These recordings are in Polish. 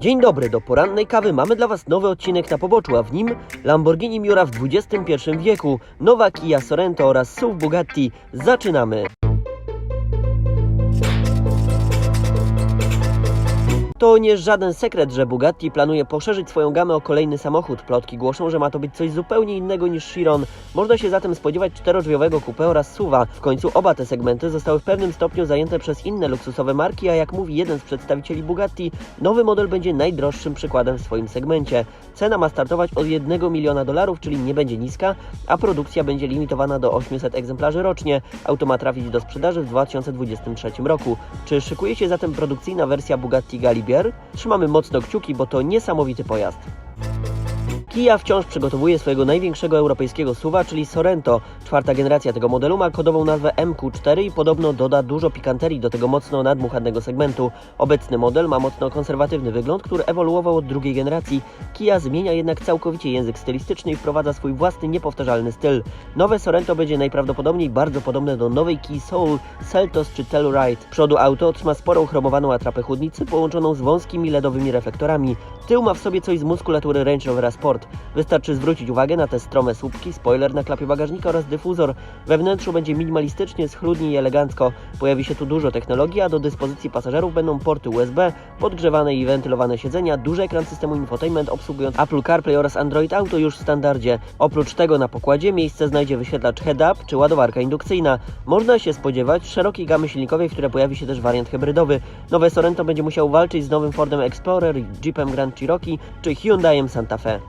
Dzień dobry, do porannej kawy mamy dla Was nowy odcinek na poboczu, a w nim Lamborghini Miura w XXI wieku, nowa Kia Sorento oraz SUV Bugatti. Zaczynamy! To nie żaden sekret, że Bugatti planuje poszerzyć swoją gamę o kolejny samochód. Plotki głoszą, że ma to być coś zupełnie innego niż Chiron. Można się zatem spodziewać czterodrzwiowego coupe oraz SUVa. W końcu oba te segmenty zostały w pewnym stopniu zajęte przez inne luksusowe marki, a jak mówi jeden z przedstawicieli Bugatti, nowy model będzie najdroższym przykładem w swoim segmencie. Cena ma startować od 1 miliona dolarów, czyli nie będzie niska, a produkcja będzie limitowana do 800 egzemplarzy rocznie. Auto ma trafić do sprzedaży w 2023 roku. Czy szykuje się zatem produkcyjna wersja Bugatti Trzymamy mocno kciuki, bo to niesamowity pojazd. Kia wciąż przygotowuje swojego największego europejskiego SUVa, czyli Sorento. Czwarta generacja tego modelu ma kodową nazwę MQ4 i podobno doda dużo pikanterii do tego mocno nadmuchanego segmentu. Obecny model ma mocno konserwatywny wygląd, który ewoluował od drugiej generacji. Kia zmienia jednak całkowicie język stylistyczny i wprowadza swój własny, niepowtarzalny styl. Nowe Sorento będzie najprawdopodobniej bardzo podobne do nowej Kia Soul, Seltos czy Telluride. Przodu auto otrzyma sporą chromowaną atrapę chłodnicy połączoną z wąskimi LEDowymi reflektorami. Tył ma w sobie coś z muskulatury Range Rovera Sport. Wystarczy zwrócić uwagę na te strome słupki, spoiler na klapie bagażnika oraz dyfuzor. We wnętrzu będzie minimalistycznie, schludnie i elegancko. Pojawi się tu dużo technologii, a do dyspozycji pasażerów będą porty USB, podgrzewane i wentylowane siedzenia, duży ekran systemu infotainment obsługując Apple CarPlay oraz Android Auto już w standardzie. Oprócz tego na pokładzie miejsce znajdzie wyświetlacz head-up czy ładowarka indukcyjna. Można się spodziewać szerokiej gamy silnikowej, w której pojawi się też wariant hybrydowy. Nowe Sorento będzie musiał walczyć z nowym Fordem Explorer, Jeepem Grand Cherokee czy Hyundaiem Santa Fe.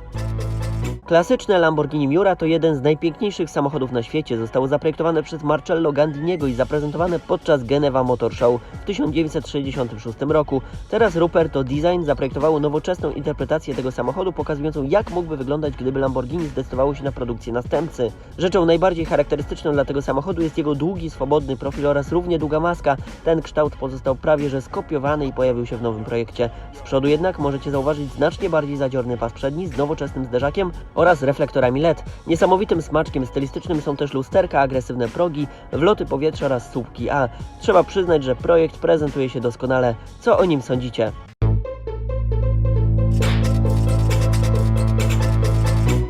Klasyczne Lamborghini Miura to jeden z najpiękniejszych samochodów na świecie. Zostało zaprojektowane przez Marcello Gandiniego i zaprezentowane podczas Geneva Motor Show w 1966 roku. Teraz Ruperto Design zaprojektowało nowoczesną interpretację tego samochodu, pokazującą jak mógłby wyglądać, gdyby Lamborghini zdecydowało się na produkcję następcy. Rzeczą najbardziej charakterystyczną dla tego samochodu jest jego długi, swobodny profil oraz równie długa maska. Ten kształt pozostał prawie że skopiowany i pojawił się w nowym projekcie. Z przodu jednak możecie zauważyć znacznie bardziej zadziorny pas przedni z nowoczesnym zderzakiem oraz reflektorami LED. Niesamowitym smaczkiem stylistycznym są też lusterka, agresywne progi, wloty powietrza oraz słupki A. Trzeba przyznać, że projekt prezentuje się doskonale. Co o nim sądzicie?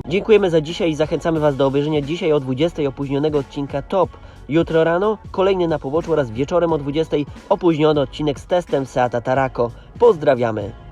Dziękujemy za dzisiaj i zachęcamy Was do obejrzenia dzisiaj o 20 opóźnionego odcinka Top. Jutro rano kolejny na poboczu oraz wieczorem o 20 opóźniony odcinek z testem Seata Tarako. Pozdrawiamy!